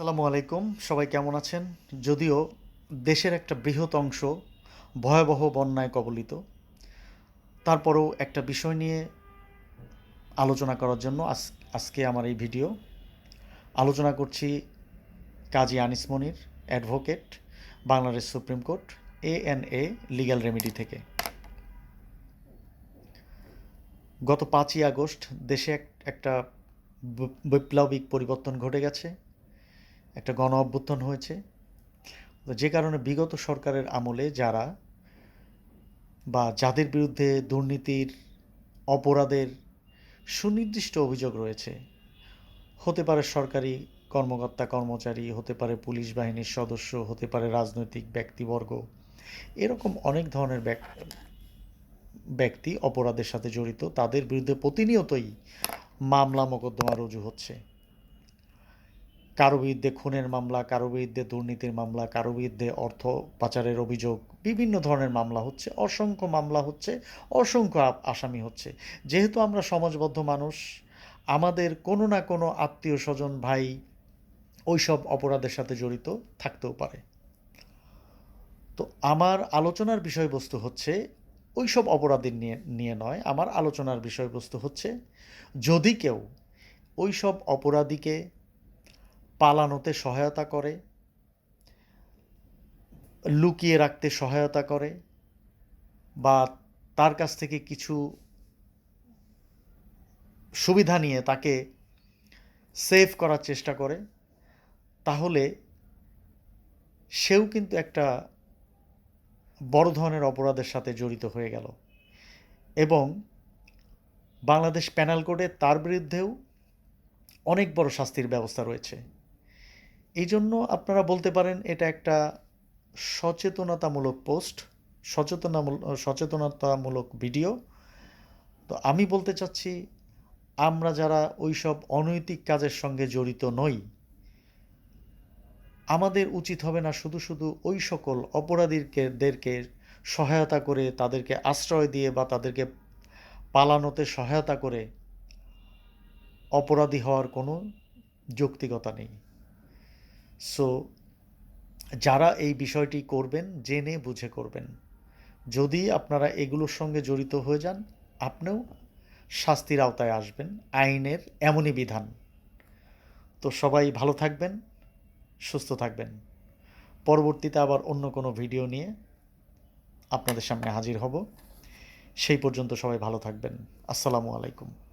আসসালামু আলাইকুম, সবাই কেমন আছেন? যদিও দেশের একটা বৃহৎ অংশ ভয়াবহ বন্যায় কবলিত। তারপরেও একটা বিষয় নিয়ে আলোচনা করার জন্য আজ, আজকে আমার এই ভিডিও। আলোচনা করছি Kazi Anis Monir, advocate, Bangladesh supreme court, A N A legal remedy থেকে। গত পাঁচই আগস্ট দেশে এক- একটা বৈপ্লবিক পরিবর্তন ঘটে গেছে। একটা গণ অভ্যুত্থান হয়েছে। যে কারণে বিগত সরকারের আমলে যারা বা যাদের বিরুদ্ধে দুর্নীতির অপরাধের সুনির্দিষ্ট অভিযোগ রয়েছে, হতে পারে সরকারি কর্মকর্তা, কর্মচারী, হতে পারে পুলিশ বাহিনীর সদস্য, হতে পারে রাজনৈতিক ব্যক্তিবর্গ, এরকম অনেক ধরনের ব্যক- ব্যক্তি অপরাধের সাথে জড়িত, তাদের বিরুদ্ধে প্রতিনিয়তই মামলা, মোকদ্দমা রুজু হচ্ছে। কারও বিরুদ্ধে খুনের মামলা কারও বিরুদ্ধে দুর্নীতির মামলা কারও বিরুদ্ধে অর্থ পাচারের অভিযোগ, বিভিন্ন ধরনের মামলা হচ্ছে, অসংখ্য মামলা হচ্ছে, অসংখ্য আসামি হচ্ছে। যেহেতু আমরা সমাজবদ্ধ মানুষ, আমাদের কোনো না কোনো আত্মীয় স্বজন, ভাই ওইসব অপরাধের সাথে জড়িত থাকতেও পারে। তো আমার আলোচনার বিষয়বস্তু হচ্ছে, ওইসব অপরাধীর নিয়ে নিয়ে নয়, আমার আলোচনার বিষয়বস্তু হচ্ছে, যদি কেউ ওইসব অপরাধীকে পালানোতে সহায়তা করে, লুকিয়ে রাখতে সহায়তা করে বা তার কাছ থেকে কিছু সুবিধা নিয়ে তাকে সেভ করার চেষ্টা করে, তাহলে সেও কিন্তু একটা বড় ধরনের অপরাধের সাথে জড়িত হয়ে গেল। এবং বাংলাদেশ প্যানাল কোডে তার বিরুদ্ধেও অনেক বড় শাস্তির ব্যবস্থা রয়েছে। এই জন্য আপনারা বলতে পারেন এটা একটা সচেতনতামূলক পোস্ট সচেতনামূলক সচেতনতামূলক ভিডিও। তো আমি বলতে চাচ্ছি, আমরা যারা ওইসব অনৈতিক কাজের সঙ্গে জড়িত নই, আমাদের উচিত হবে না শুধু শুধু ওই সকল অপরাধীকে দেরকে সহায়তা করে তাদেরকে আশ্রয় দিয়ে বা তাদেরকে পালানোতে সহায়তা করে অপরাধী হওয়ার কোনো যৌক্তিকতা নেই। সো যারা এই বিষয়টি করবেন, জেনে বুঝে করবেন। যদি আপনারা এগুলোর সঙ্গে জড়িত হয়ে যান, আপনিও শাস্তির আওতায় আসবেন, আইনের এমনই বিধান। তো সবাই ভালো থাকবেন, সুস্থ থাকবেন। পরবর্তীতে আবার অন্য কোনো ভিডিও নিয়ে আপনাদের সামনে হাজির হব। সেই পর্যন্ত সবাই ভালো থাকবেন। আসসালামু আলাইকুম।